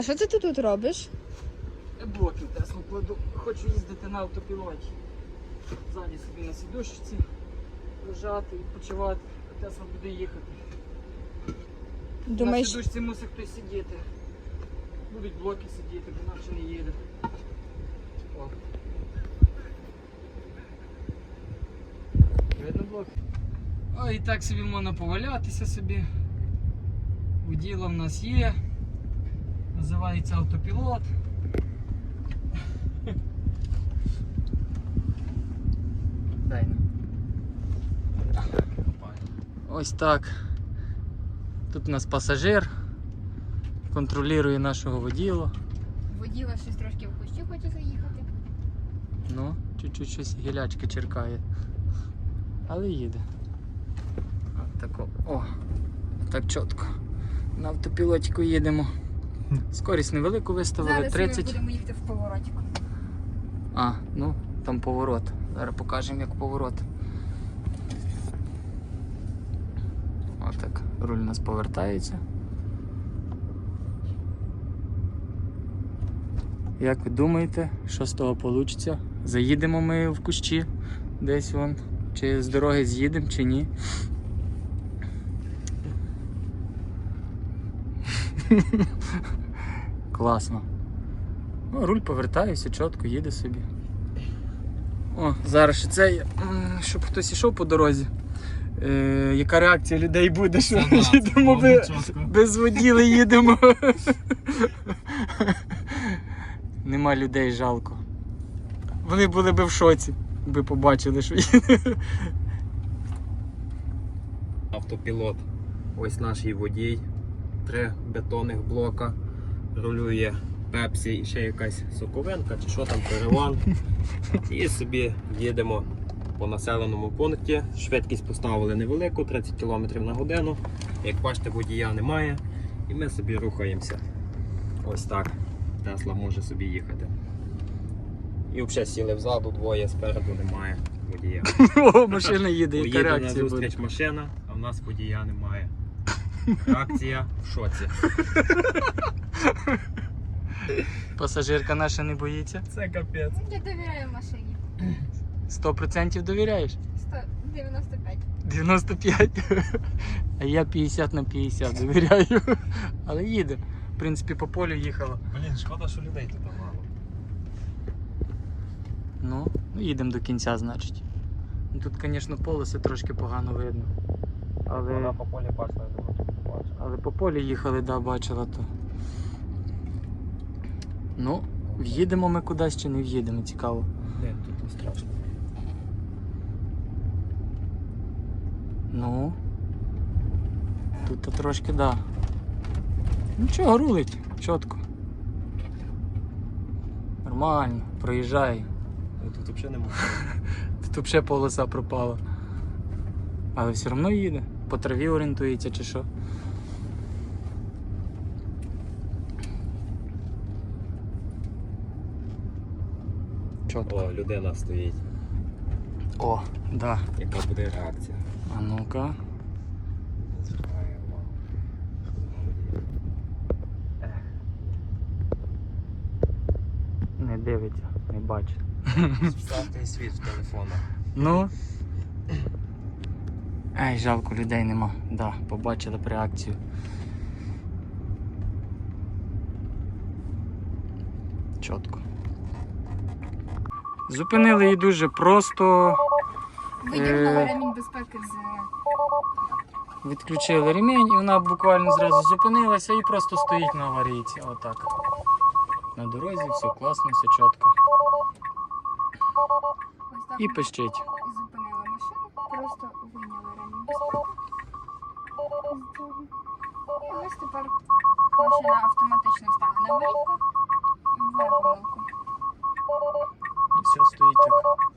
А що це ти тут робиш? Блоки Теслу кладу. Хочу їздити на автопілоті. Ззаді собі на сідушці лежати, відпочивати. А Тесла буде їхати. На сідушці мусить хтось сидіти. Будуть блоки сидіти, бо інакше не їде. О. Видно блоки? О, і так собі можна повалятися собі. Воділа в нас є. Називається автопілот. Дай. Ось так. Тут у нас пасажир. Контролює нашого воділа. воділа щось трошки в кущі хоче заїхати. Ну, чуть-чуть щось гілячки черкає. Але їде. От тако. О, так чітко. На автопілотіку їдемо. Скорість невелику виставили, Зараз 30. ми будемо їхати в поворотіку. А, ну, там поворот. Зараз покажемо, як поворот. Отак. Руль у нас повертається. Як ви думаєте, що з того вийде? Заїдемо ми в кущі десь вон. Чи з дороги з'їдемо, чи ні. Класно. Ну, руль повертається, чітко, їде собі. О, зараз ще цей, щоб хтось ішов по дорозі. Е, яка реакція людей буде, що їдемо би, без воділи їдемо. Нема людей жалко. Вони були би в шоці, би побачили, що їде. Автопілот. Ось наш водій. Три бетонних блока. Рулює Пепсі і ще якась соковинка чи що там переван. І собі їдемо по населеному пункті. Швидкість поставили невелику, 30 км на годину. Як бачите, водія немає. І ми собі рухаємося. Ось так. Тесла може собі їхати. І взагалі сіли взаду, двоє спереду немає водія. О, машина їде, Поїде на зустріч машина, а в нас водія немає. Реакція в шоці. Пасажирка наша не боїться. Це капець. Я довіряю машині. 100% довіряєш? 195. 95. А я 50 на 50 довіряю. Але їде. В принципі, по полю їхала. Блін, шкода, що людей тут мало. Ну, ну, їдемо до кінця, значить. Ну, Тут, звісно, полоси трошки погано видно. Вона по полі бачила, я думаю, що побачила. але по полі їхали, да, бачила то. Ну, в'їдемо ми кудись чи не в'їдемо, цікаво. Ні, тут не страшно. Ну. Тут то трошки, да. Нічого, рулить, чітко. Нормально, проїжджай. Ну, Тут взагалі немає. Тут взагалі полоса пропала. Але все одно їде. По траві орієнтується чи що. Чітко. О, людина стоїть. О, да. Яка буде реакція? А ну-ка. Не. Не дивиться, не бачить. Ставте світ в телефонах. Ну. Ай, жалко, людей нема. Да, побачили реакцію. Чітко. Зупинили її дуже просто. Видягнула Е. ремінь безпеки з Відключили ремінь і вона буквально зразу зупинилася і просто стоїть на аварійці. Отак. На дорозі, все класно, все чітко. І пищить. Зупинила машину, просто вийняла ремінь безпеки. з цього. І ось тепер машина автоматично стала на аварійку і ввела помилку. І все стоїть так.